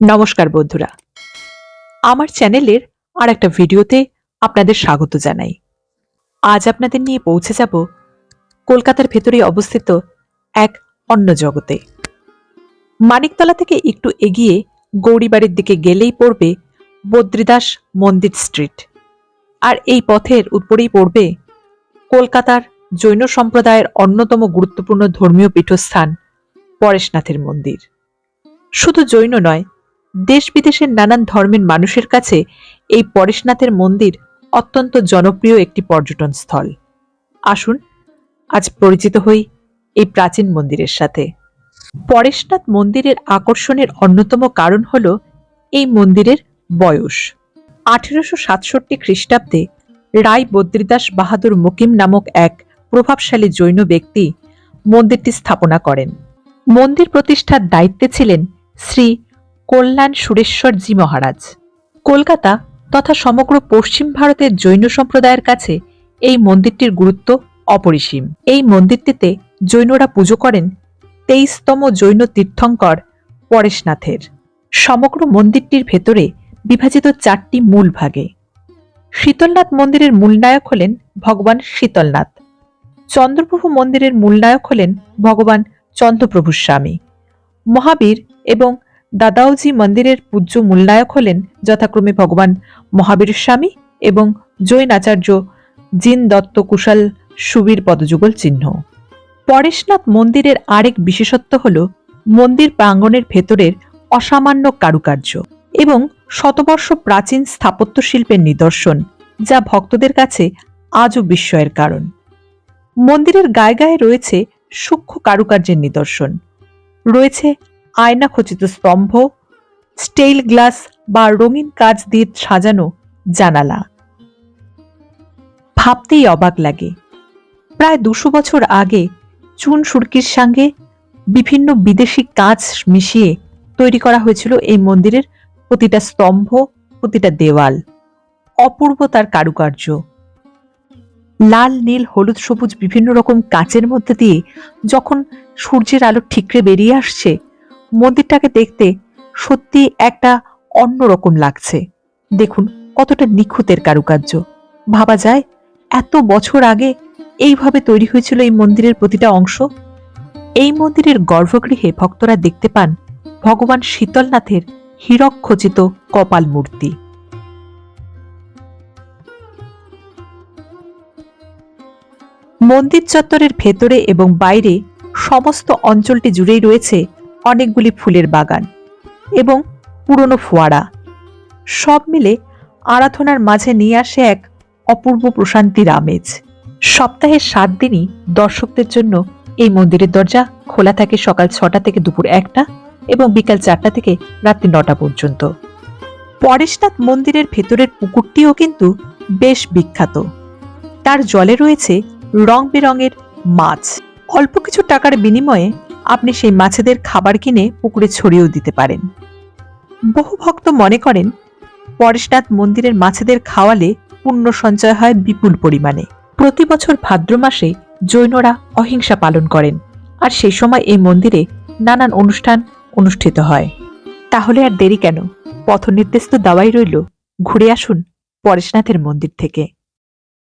নমস্কার বন্ধুরা। আমার চ্যানেলের আর একটা ভিডিওতে আপনাদের স্বাগত জানাই। আজ আপনাদের নিয়ে পৌঁছে যাব কলকাতার ভেতরে অবস্থিত এক অন্য জগতে। মানিকতলা থেকে একটু এগিয়ে গৌরীবাড়ির দিকে গেলেই পড়বে বদ্রিদাস মন্দির স্ট্রিট। আর এই পথের উপরেই পড়বে কলকাতার জৈন সম্প্রদায়ের অন্যতম গুরুত্বপূর্ণ ধর্মীয় পীঠস্থান পরেশনাথের মন্দির। শুধু জৈন নয় দেশ বিদেশের নানান ধর্মের মানুষের কাছে এই পরেশনাথের মন্দির অত্যন্ত জনপ্রিয় একটি পর্যটন স্থল। আসুন, আজ পরিচিত হই এই প্রাচীন মন্দিরের সাথে। পরেশনাথ মন্দিরের আকর্ষণের অন্যতম কারণ হল এই মন্দিরের বয়স। আঠেরোশো সাতষট্টি খ্রিস্টাব্দে রায় বদ্রিদাস বাহাদুর মুকিম নামক এক প্রভাবশালী জৈন ব্যক্তি মন্দিরটি স্থাপনা করেন। মন্দির প্রতিষ্ঠার দায়িত্বে ছিলেন শ্রী কল্যাণ সুরেশ্বরজি মহারাজ। কলকাতা তথা সমগ্র পশ্চিম ভারতের জৈন সম্প্রদায়ের কাছে এই মন্দিরটির গুরুত্ব অপরিসীম। এই মন্দিরটিতে জৈনরা পুজো করেন তেইশতম জৈন তীর্থঙ্কর পরেশনাথের। সমগ্র মন্দিরটির ভেতরে বিভাজিত চারটি মূল ভাগে। শীতলনাথ মন্দিরের মূল নায়ক হলেন ভগবান শীতলনাথ। চন্দ্রপ্রভু মন্দিরের মূল নায়ক হলেন ভগবান চন্দ্রপ্রভুর স্বামী। মহাবীর এবং দাদাওজি মন্দিরের পূজ্য মূলনায়ক হলেন যথাক্রমে ভগবান মহাবীর স্বামী এবং জৈন আচার্য জিন দত্ত কুশল সুবীর পদযুগল চিহ্ন। পরেশনাথ মন্দিরের আরেক বিশেষত্ব হল মন্দির প্রাঙ্গণের ভেতরের অসামান্য কারুকার্য এবং শতবর্ষ প্রাচীন স্থাপত্য শিল্পের নিদর্শন, যা ভক্তদের কাছে আজও বিস্ময়ের কারণ। মন্দিরের গায়ে গায়ে রয়েছে সূক্ষ্ম কারুকার্যের নিদর্শন। রয়েছে আয়না খচিত স্তম্ভ, স্টেইল গ্লাস বা রঙিন কাজ দিয়ে সাজানো জানালা। ভাবতেই অবাক লাগে। প্রায় দুশো বছর আগে চুন সুরকির সঙ্গে বিভিন্ন বিদেশি কাজ মিশিয়ে তৈরি করা হয়েছিল এই মন্দিরের প্রতিটা স্তম্ভ, প্রতিটা দেওয়াল। অপূর্ব তার কারুকার্য। লাল, নীল, হলুদ, সবুজ বিভিন্ন রকম কাচের মধ্যে দিয়ে যখন সূর্যের আলো ঠিকরে বেরিয়ে আসছে মন্দিরটাকে দেখতে সত্যি একটা অন্যরকম লাগছে। দেখুন কতটা নিখুঁতের কারুকার্য। ভাবা যায়, এত বছর আগে এইভাবে তৈরি হয়েছিল এই মন্দিরের প্রতিটা অংশ। এই মন্দিরের গর্ভগৃহে ভক্তরা দেখতে পান ভগবান শীতলনাথের হীরক খচিত কপাল মূর্তি। মন্দির চত্বরের ভেতরে এবং বাইরে সমস্ত অঞ্চলটি জুড়েই রয়েছে অনেকগুলি ফুলের বাগান এবং পুরনো ফোয়ারা। সব মিলে আরাধনার মাঝে নিয়ে আসে এক অপূর্ব প্রশান্তির আমেজ। সপ্তাহের সাত দিনই দর্শকদের জন্য এই মন্দিরের দরজা খোলা থাকে সকাল ছটা থেকে দুপুর একটা এবং বিকাল চারটা থেকে রাত্রি নটা পর্যন্ত। পরেশনাথ মন্দিরের ভেতরের পুকুরটিও কিন্তু বেশ বিখ্যাত। তার জলে রয়েছে রং বেরঙের মাছ। অল্প কিছু টাকার বিনিময়ে আপনি সেই মাছেদের খাবার কিনে পুকুরে ছড়িয়েও দিতে পারেন। বহু ভক্ত মনে করেন, পরেশনাথ মন্দিরের মাছেদের খাওয়ালে পুণ্য সঞ্চয় হয় বিপুল পরিমাণে। প্রতি বছর ভাদ্র মাসে জৈনরা অহিংসা পালন করেন আর সেই সময় এই মন্দিরে নানান অনুষ্ঠান অনুষ্ঠিত হয়। তাহলে আর দেরি কেন? পথ নির্দেশ তো দেওয়াই রইল। ঘুরে আসুন পরেশনাথের মন্দির থেকে।